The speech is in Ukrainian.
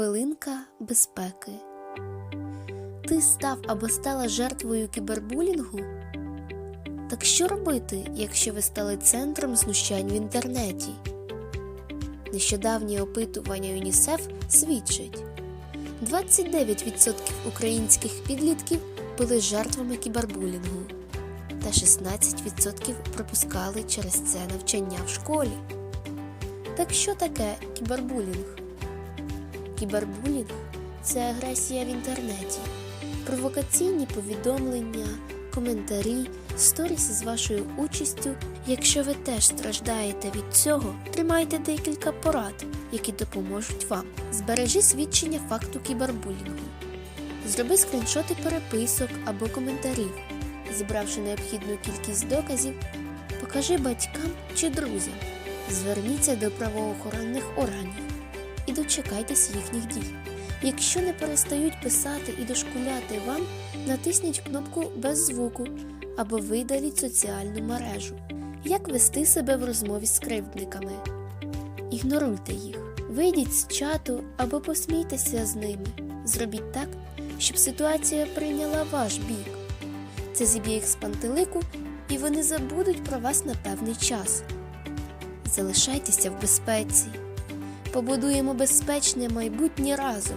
Хвилинка безпеки. Ти став або стала жертвою кібербулінгу? Так що робити, якщо ви стали центром знущань в інтернеті? Нещодавнє опитування ЮНІСЕФ свідчить: 29% українських підлітків були жертвами кібербулінгу, та 16% пропускали через це навчання в школі. Так що таке кібербулінг? Кібербулінг це агресія в інтернеті, провокаційні повідомлення, коментарі, сторіси з вашою участю. Якщо ви теж страждаєте від цього, тримайте декілька порад, які допоможуть вам. Збережи свідчення факту кібербулінгу. Зроби скріншоти переписок або коментарів. Зібравши необхідну кількість доказів, покажи батькам чи друзям. Зверніться до правоохоронних органів дочекайтесь їхніх дій. Якщо не перестають писати і дошкуляти вам, натисніть кнопку без звуку або видаліть соціальну мережу. Як вести себе в розмові з кривдниками? Ігноруйте їх. Вийдіть з чату або посмійтеся з ними. Зробіть так, щоб ситуація прийняла ваш бік. Це зіб'є їх з пантелику, і вони забудуть про вас на певний час. Залишайтеся в безпеці. Побудуємо безпечне майбутнє разом.